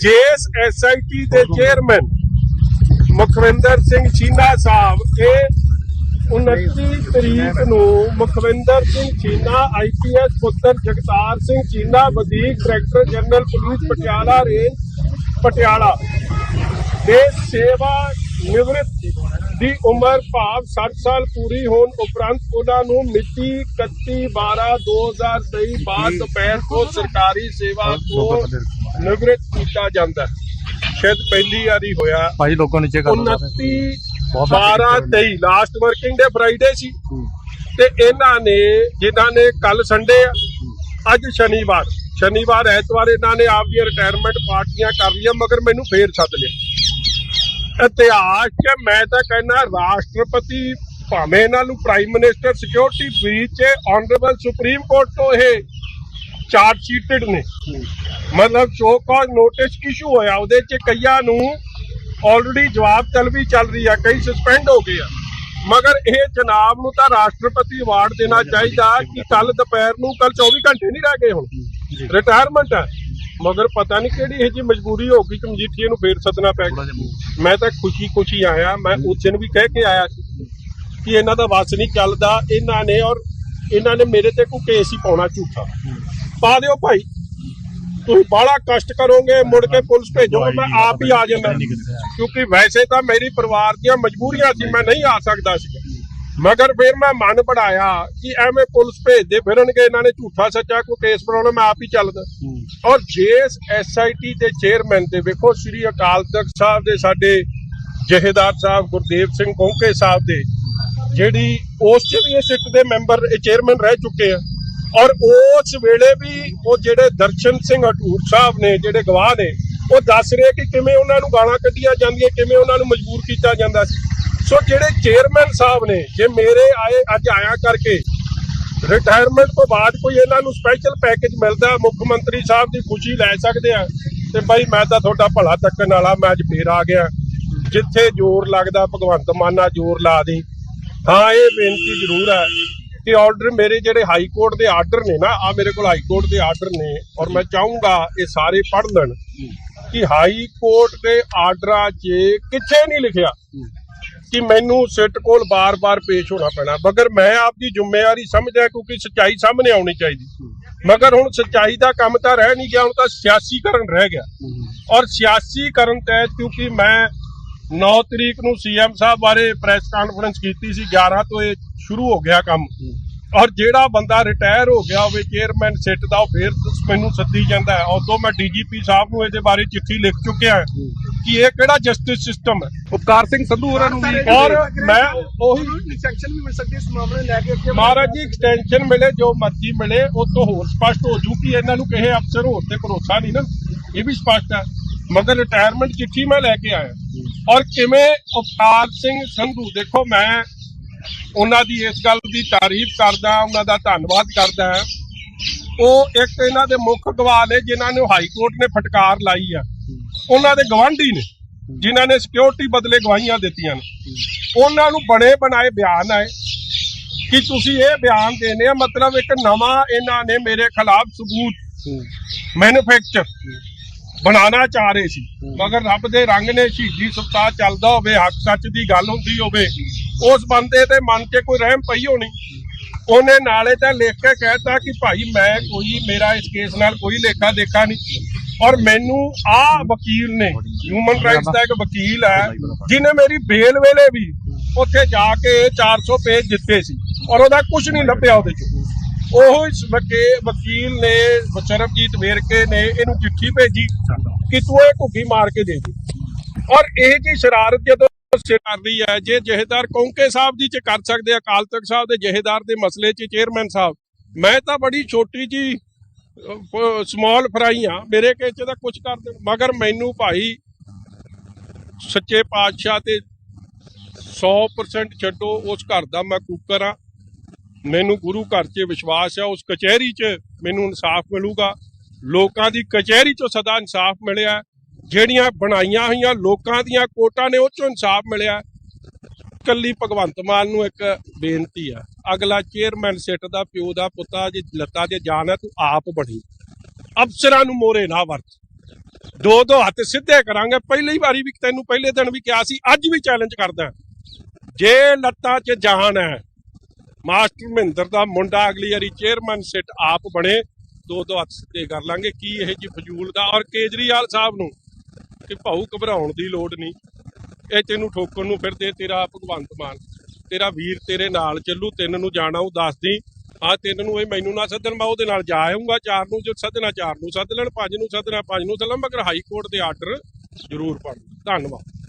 ਜੇਸ SIT ਦੇ chairman Mukhwinder Singh ਚੀਨਾ ਸਾਹਿਬ ਇਹ 29 ਤਰੀਕ ਨੂੰ ਮੁਖਵਿੰਦਰ ਸਿੰਘ ਚੀਨਾ ਆਈਪੀਐਸ ਪੁੱਤਰ ਜਗਤਾਰ ਸਿੰਘ ਚੀਨਾ ਵਧੀਕ director general police Patiala range Patiala ਦੇ ਸੇਵਾ ਨਿਵ੍ਰਿਤ ਦੀ ਉਮਰ ਭਾਵ 60 ਸਾਲ ਪੂਰੀ ਹੋਣ ਉਪਰੰਤ ਉਹਨਾਂ ਨੂੰ ਮਿਤੀ 31 12 2023 ਬਾਅਦ ਦੁਪਹਿਰ ਤੋਂ ਸਰਕਾਰੀ ਸੇਵਾ ਤੋਂ ਨਿਵ੍ਰਿਤ ਕੀਤਾ ਜਾਂਦਾ। ਸ਼ਾਇਦ ਪਹਿਲੀ ਵਾਰੀ ਹੋਇਆ। ਭਾਜੀ ਲੋਕਾਂ ਨੀਚੇ ਕਰ 29 12 23 ਲਾਸਟ ਵਰਕਿੰਗ ਡੇ ਫਰਾਈਡੇ ਸੀ। ਤੇ ਇਹਨਾਂ ਨੇ ਜਿਨ੍ਹਾਂ ਨੇ ਕੱਲ ਸੰਡੇ ਆ ਅੱਜ ਸ਼ਨੀਵਾਰ। ਸ਼ਨੀਵਾਰ ਐਤਵਾਰ ਇਹਨਾਂ ਨੇ ਆਪਦੀਆਂ ਰਿਟਾਇਰਮੈਂਟ ਪਾਰਟੀਆਂ ਕਰ ਲਈਆਂ ਮਗਰ ਮੈਨੂੰ ਫੇਰ ਸੱਦ ਲਿਆ। ਇਤਿਹਾਸ 'ਚ ਮੈਂ ਤਾਂ ਕਹਿੰਦਾ ਰਾਸ਼ਟਰਪਤੀ ਭਾਵੇਂ ਇਹਨਾਂ ਨੂੰ prime minister security breach honourable supreme court ਤੋਂ ਇਹ ਚਾਰਜ ਸ਼ੀਟਡ ਨੇ। ਮਤਲਬ ਸ਼ੋ ਕਾਜ਼ ਨੋਟਿਸ ਇਸ਼ੂ ਹੋਇਆ ਉਹਦੇ 'ਚ ਕਈਆਂ ਨੂੰ ਆਲਰੇਡੀ ਜਵਾਬ ਤਲਬੀ ਚੱਲ ਰਹੀ ਆ ਕਈ ਸਸਪੈਂਡ ਹੋ ਗਏ ਆ। ਮਗਰ ਇਹ ਜਨਾਬ ਨੂੰ ਤਾਂ ਰਾਸ਼ਟਰਪਤੀ ਅਵਾਰਡ ਦੇਣਾ ਚਾਹੀਦਾ ਕਿ ਕੱਲ ਦੁਪਹਿਰ ਨੂੰ ਕੱਲ 24 ਘੰਟੇ ਨਹੀਂ ਰਹਿ ਗਏ ਹੁਣ। ਰਿਟਾਇਰਮੈਂਟ ਹੈ ਮਗਰ ਪਤਾ ਨਹੀਂ ਕਿਹੜੀ ਇਹ ਜੀ ਮਜਬੂਰੀ ਹੋ ਗਈ ਕਿ ਮਜੀਠੀਏ ਨੂੰ ਫੇਰ ਸੱਦਣਾ ਪੈ ਗਿਆ। ਮੈਂ ਤਾਂ ਖੁਸ਼ੀ ਖੁਸ਼ੀ ਆਇਆ ਮੈਂ ਉਸ ਦਿਨ ਵੀ ਕਹਿ ਕੇ ਆਇਆ ਸੀ ਕਿ ਇਹਨਾਂ ਦਾ ਵਸ ਨਹੀਂ ਚੱਲਦਾ ਇਹਨਾਂ ਨੇ ਔਰ ਇਹਨਾਂ ਨੇ ਮੇਰੇ ਤੇ ਕੋਈ ਕੇਸ ਹੀ ਪਾਉਣਾ ਝੂਠਾ। ਪਾ ਦਿਓ ਭਾਈ। ਤੁਸੀਂ ਬਾਹਲਾ ਕਸ਼ਟ ਕਰੋਗੇ ਮੁੜ ਕੇ ਪੁਲਿਸ ਭੇਜੋਗੇ ਮੈਂ ਆਪ ਹੀ ਆ ਜਾਂਦਾ ਕਿਉਂਕਿ ਵੈਸੇ ਤਾਂ ਮੇਰੀ ਪਰਿਵਾਰ ਦੀਆਂ ਮਜਬੂਰੀਆਂ ਸੀ ਮੈਂ ਨਹੀਂ ਆ ਸਕਦਾ ਸੀ। ਮਗਰ ਫਿਰ ਮੈਂ ਮਨ ਬਣਾਇਆ ਕਿ ਐਵੇਂ ਪੁਲਿਸ ਭੇਜਦੇ ਫਿਰਨਗੇ ਇਹਨਾਂ ਨੇ ਝੂਠਾ ਸੱਚਾ ਕੋਈ ਕੇਸ ਬਣਾਉਣਾ ਮੈਂ ਆਪ ਹੀ ਚੱਲਦਾ ਔਰ ਜੇਸ ਐਸਆਈਟੀ ਦੇ ਚੇਅਰਮੈਨ ਤੇ ਵੇਖੋ ਸ੍ਰੀ ਅਕਾਲ ਤਖਤ ਸਾਹਿਬ ਦੇ ਸਾਡੇ ਜਹੇਦਾਰ ਸਾਹਿਬ ਗੁਰਦੇਵ ਸਿੰਘ ਕੋਂਕੇ ਸਾਹਿਬ ਦੇ ਜਿਹੜੀ ਉਸ ਚ ਵੀ ਇਹ ਸਿੱਟ ਦੇ ਮੈਂਬਰ ਚੇਅਰਮੈਨ ਰਹਿ ਚੁੱਕੇ ਆ। ਔਰ ਉਸ ਵੇਲੇ ਵੀ ਉਹ ਜਿਹੜੇ ਦਰਸ਼ਨ ਸਿੰਘ ਹਟੂਰ ਸਾਹਿਬ ਨੇ, ਜਿਹੜੇ ਗਵਾਹ ਨੇ, ਉਹ ਦੱਸ ਰਹੇ ਕਿ ਕਿਵੇਂ ਉਹਨਾਂ ਨੂੰ ਗਾਲਾਂ ਕੱਢੀਆਂ ਜਾਂਦੀਆਂ, ਕਿਵੇਂ ਉਹਨਾਂ ਨੂੰ ਮਜਬੂਰ ਕੀਤਾ ਜਾਂਦਾ ਸੀ। ਸੋ ਜਿਹੜੇ ਚੇਅਰਮੈਨ ਸਾਹਿਬ ਨੇ, ਜੇ ਮੇਰੇ ਆਏ ਅੱਜ ਆਇਆ ਕਰਕੇ ਰਿਟਾਇਰਮੈਂਟ ਤੋਂ ਬਾਅਦ ਕੋਈ ਇਹਨਾਂ ਨੂੰ ਸਪੈਸ਼ਲ ਪੈਕੇਜ ਮਿਲਦਾ, ਮੁੱਖ ਮੰਤਰੀ ਸਾਹਿਬ ਦੀ ਖੁਸ਼ੀ ਲੈ ਸਕਦੇ ਆ, ਤੇ ਭਾਈ ਮੈਂ ਤਾਂ ਤੁਹਾਡਾ ਭਲਾ ਤੱਕਣ ਵਾਲਾ, ਮੈਂ ਅੱਜ ਫੇਰ ਆ ਗਿਆ। ਜਿੱਥੇ ਜ਼ੋਰ ਲੱਗਦਾ, ਭਗਵੰਤ ਮਾਨਾ ਜ਼ੋਰ ਲਾ ਦੇ। ਹਾਂ, ਇਹ ਬੇਨਤੀ ਜ਼ਰੂਰ ਹੈ ਕਿ ਆਰਡਰ ਮੇਰੇ ਜਿਹੜੇ ਹਾਈ ਕੋਰਟ ਦੇ ਆਰਡਰ ਨੇ ਨਾ ਆ ਮੇਰੇ ਕੋਲ ਹਾਈ ਕੋਰਟ ਦੇ ਆਰਡਰ ਨੇ ਔਰ ਮੈਂ ਚਾਹੂੰਗਾ ਇਹ ਸਾਰੇ ਪੜ੍ਹ ਲੈਣ ਕਿ ਹਾਈ ਕੋਰਟ ਦੇ ਆਰਡਰਾਂ 'ਚ ਕਿੱਥੇ ਨਹੀਂ ਲਿਖਿਆ ਕਿ ਮੈਨੂੰ ਸਿੱਟ ਕੋਲ ਬਾਰ-ਬਾਰ ਪੇਸ਼ ਹੋਣਾ ਪੈਣਾ। ਮਗਰ ਮੈਂ ਆਪਦੀ ਜ਼ਿੰਮੇਵਾਰੀ ਸਮਝਿਆ ਕਿਉਂਕਿ ਸੱਚਾਈ ਸਾਹਮਣੇ ਆਉਣੀ ਚਾਹੀਦੀ। ਮਗਰ ਹੁਣ ਸੱਚਾਈ ਦਾ ਕੰਮ ਤਾਂ ਰਹਿ ਨਹੀਂ ਗਿਆ, ਹੁਣ ਤਾਂ ਸਿਆਸੀਕਰਨ ਰਹਿ ਗਿਆ। ਔਰ ਸਿਆਸੀਕਰਨ ਤਹਿਤ ਕਿਉਂਕਿ ਮੈਂ 9 ਤਰੀਕ ਨੂੰ ਸੀਐਮ ਸਾਹਿਬ ਬਾਰੇ ਪ੍ਰੈਸ ਕਾਨਫਰੰਸ ਕੀਤੀ ਸੀ 11 ਤੋਂ ਇਹ ਸ਼ੁਰੂ ਹੋ ਗਿਆ ਕੰਮ। ਔਰ ਜਿਹੜਾ ਬੰਦਾ ਰਿਟਾਇਰ ਹੋ ਗਿਆ ਹੋਵੇ ਚੇਅਰਮੈਨ ਸਿੱਟ ਦਾ, ਉਹ ਫੇਰ ਮੈਨੂੰ ਸੱਦੀ ਜਾਂਦਾ ਹੈ। ਉਦੋਂ ਮੈਂ ਡੀਜੀਪੀ ਸਾਹਿਬ ਨੂੰ ਇਹਦੇ ਬਾਰੇ ਚਿੱਠੀ ਲਿਖ ਚੁੱਕਿਆ ਕਿ ਇਹ ਕਿਹੜਾ ਜਸਟਿਸ ਸਿਸਟਮ ਹੈ? ਉਪਕਾਰ ਸਿੰਘ ਸੰਧੂ ਹੋਰਾਂ ਨੂੰ ਵੀ। ਔਰ ਮੈਂ ਉਹੀ ਸੈਕਸ਼ਨ ਵੀ ਮਿਲ ਸਕਦੀ ਇਸ ਮਾਮਲੇ ਲੈ ਕੇ ਅੱਗੇ ਮਹਾਰਾਜ ਜੀ ਐਕਸਟੈਂਸ਼ਨ ਮਿਲੇ, ਜੋ ਮਰਜ਼ੀ ਮਿਲੇ, ਉਹ ਤੋਂ ਹੋਰ ਸਪਸ਼ਟ ਹੋ ਜੂ ਕਿ ਇਹਨਾਂ ਨੂੰ ਕਿਸੇ ਅਫਸਰ ਹੋਰ ਤੇ ਭਰੋਸਾ ਨਹੀਂ ਨਾ। ਇਹ ਵੀ ਸਪਸ਼ਟ ਹੈ। ਮਗਰ ਰਿਟਾਇਰਮੈਂਟ ਚਿੱਠੀ ਮੈਂ ਲੈ ਕੇ ਆਇਆ। ਔਰ ਕਿਵੇਂ ਅਵਤਾਰ ਸਿੰਘ ਸੰਧੂ ਦੇਖੋ ਮੈਂ ਉਹਨਾਂ ਦੀ ਇਸ ਗੱਲ ਦੀ ਤਾਰੀਫ ਕਰਦਾ ਉਹਨਾਂ ਦਾ ਧੰਨਵਾਦ ਕਰਦਾ ਉਹ ਇੱਕ ਇਹਨਾਂ ਦੇ ਮੁੱਖ ਗਵਾਹ ਨੇ ਜਿਨ੍ਹਾਂ ਨੂੰ ਹਾਈ ਕੋਰਟ ਨੇ ਫਟਕਾਰ ਲਾਈ ਆ। ਉਹਨਾਂ ਦੇ ਗਵਾਂਢੀ ਨੇ ਜਿਨ੍ਹਾਂ ਨੇ ਸਿਕਿਉਰਿਟੀ ਬਦਲੇ ਗਵਾਹੀਆਂ ਦਿੱਤੀਆਂ ਨੇ। ਉਹਨਾਂ ਨੂੰ ਬਣੇ ਬਣਾਏ ਬਿਆਨ ਆਏ ਕਿ ਤੁਸੀਂ ਇਹ ਬਿਆਨ ਦੇਣੇ ਆ ਮਤਲਬ ਇੱਕ ਨਵਾਂ ਇਹਨਾਂ ਨੇ ਮੇਰੇ ਖਿਲਾਫ ਸਬੂਤ ਮੈਨੂਫੈਕਚਰ ਬਣਾਉਣਾ ਚਾਹ ਰਹੇ ਸੀ। ਮਗਰ ਰੱਬ ਦੇ ਰੰਗ ਨੇ ਸ਼ਹੀਦੀ ਸਪਤਾਹ ਚੱਲਦਾ ਹੋਵੇ ਹੱਕ ਸੱਚ ਦੀ ਗੱਲ ਹੁੰਦੀ ਹੋਵੇ ਉਸ ਬੰਦੇ ਤੇ ਮਨ 'ਚ ਕੋਈ ਰਹਿਮ ਪਈ ਹੋਣੀ। ਉਹਨੇ ਨਾਲੇ ਤਾਂ ਲਿਖ ਕੇ ਕਹਿਤਾ ਕਿ ਭਾਈ ਮੈਂ ਕੋਈ ਮੇਰਾ ਇਸ ਕੇਸ ਨਾਲ ਕੋਈ ਲੇਖਾ ਦੇਖਾ ਨਹੀਂ। ਔਰ ਮੈਨੂੰ ਆ ਵਕੀਲ ਨੇ ਹਿਊਮਨ ਰਾਈਟਸ ਦਾ ਇੱਕ ਵਕੀਲ ਹੈ ਜਿਨੇ ਮੇਰੀ ਬੇਲ ਵੇਲੇ ਵੀ ਉੱਥੇ ਜਾ ਕੇ 400 ਪੇਜ ਦਿੱਤੇ ਸੀ। ਔਰ ਉਹਦਾ ਕੁਝ ਨਹੀਂ ਲੱਭਿਆ ਉਹਦੇ ਚ। ਉਹ ਇਸ ਵਕੇ ਵਕੀਲ ਨੇ ਸਰਬਜੀਤ ਵੇਰਕੇ ਨੇ ਇਹਨੂੰ ਚਿੱਠੀ ਭੇਜੀ ਕਿ ਤੂੰ ਇਹ ਘੁੱਗੀ ਮਾਰ ਕੇ ਦੇ ਦੇ। ਔਰ ਇਹ ਜੀ ਸ਼ਰਾਰਤ ਜਦੋਂ ਸੇ ਕਰ ਰਹੀ ਹੈ, ਜੇ ਜਹੇਦਾਰ ਕੌਂਕੇ ਸਾਹਿਬ ਦੀ ਚ ਕਰ ਸਕਦੇ ਅਕਾਲ ਤਖਤ ਸਾਹਿਬ ਦੇ ਜਹੇਦਾਰ ਦੇ ਮਸਲੇ ਚ, ਚੇਅਰਮੈਨ ਸਾਹਿਬ, ਮੈਂ ਤਾਂ ਬੜੀ ਛੋਟੀ ਜੀ ਸਮਾਲ ਫਰਾਈ ਆ ਮੇਰੇ ਕੇਸ ਚ ਤਾਂ ਕੁਝ ਕਰ ਦੇਣ, ਮਗਰ ਮੈਨੂੰ ਭਾਈ ਸੱਚੇ ਪਾਤਸ਼ਾਹ ਤੇ 100% ਛੱਡੋ, ਉਸ ਘਰ ਦਾ ਮੈਂ ਕੂਕਰ ਆ ਮੈਨੂੰ ਗੁਰੂ ਘਰ 'ਚ ਵਿਸ਼ਵਾਸ ਹੈ, ਉਸ ਕਚਹਿਰੀ 'ਚ ਮੈਨੂੰ ਇਨਸਾਫ ਮਿਲੂਗਾ। ਲੋਕਾਂ ਦੀ ਕਚਹਿਰੀ 'ਚੋਂ ਸਦਾ ਇਨਸਾਫ ਮਿਲਿਆ ਜਿਹੜੀਆਂ ਬਣਾਈਆਂ ਹੋਈਆਂ ਲੋਕਾਂ ਦੀਆਂ ਕੋਟਾਂ ਨੇ, ਉਹ 'ਚੋਂ ਇਨਸਾਫ ਮਿਲਿਆ ਕੱਲੀ ਭਗਵੰਤ ਮਾਨ ਨੂੰ ਇੱਕ ਬੇਨਤੀ ਆ ਅਗਲਾ ਚੇਅਰਮੈਨ ਸਿੱਟ ਦਾ, ਪਿਓ ਦਾ, ਪੁੱਤਾ ਜੀ ਲੱਤਾਂ ਤੇ ਜਾਨ ਹੈ, ਤੂੰ ਆਪ ਬਣੀ। ਅਫਸਰਾਂ ਨੂੰ ਮੋਰੇ ਨਾ ਵਰਤ। ਦੋ ਦੋ ਹੱਥ ਸਿੱਧੇ ਕਰਾਂਗੇ। ਪਹਿਲੀ ਵਾਰੀ ਵੀ ਤੈਨੂੰ ਪਹਿਲੇ ਦਿਨ ਵੀ ਕਿਹਾ ਸੀ, ਅੱਜ ਵੀ ਚੈਲੰਜ ਕਰਦਾ ਜੇ ਲੱਤਾਂ 'ਚ ਜਾਨ ਹੈ ਮਾਸਟਰ ਮਹਿੰਦਰ ਦਾ ਮੁੰਡਾ ਅਗਲੀ ਵਾਰੀ ਚੇਅਰਮੈਨ ਸਿੱਟ ਆਪ ਬਣੇ। ਦੋ ਦੋ ਹੱਥ ਸਿੱਧੇ ਕਰ ਲਾਂਗੇ, ਕੀ ਇਹ ਜੀ ਫਜ਼ੂਲ ਦਾ? ਔਰ ਕੇਜਰੀਵਾਲ ਸਾਹਿਬ ਨੂੰ ਕਿ ਭਾਊ ਘਬਰਾਉਣ ਦੀ ਲੋੜ ਨਹੀਂ। ਇਹ ਤੈਨੂੰ ਠੋਕਣ ਨੂੰ ਫਿਰਦੇ, ਤੇਰਾ ਭਗਵੰਤ ਮਾਨ, ਤੇਰਾ ਵੀਰ ਤੇਰੇ ਨਾਲ ਚੱਲੂ, ਤਿੰਨ ਨੂੰ ਜਾਣਾ, ਉਹ ਦੱਸਦੀ ਆ ਤਿੰਨ ਨੂੰ ਇਹ ਮੈਨੂੰ ਨਾ ਸੱਦਣ, ਮੈਂ ਉਹਦੇ ਨਾਲ ਜਾ ਆਉਂਗਾ ਚਾਰ ਨੂੰ ਜੋ ਸੱਦਣਾ, ਚਾਰ ਨੂੰ ਸੱਦ ਲੈਣ, ਪੰਜ ਨੂੰ ਸੱਦਣਾ, ਪੰਜ ਨੂੰ ਸੱਦਣਾ, ਮਗਰ ਹਾਈ ਕੋਰਟ ਦੇ ਆਰਡਰ ਜ਼ਰੂਰ ਪੜ੍ਹ ਧੰਨਵਾਦ।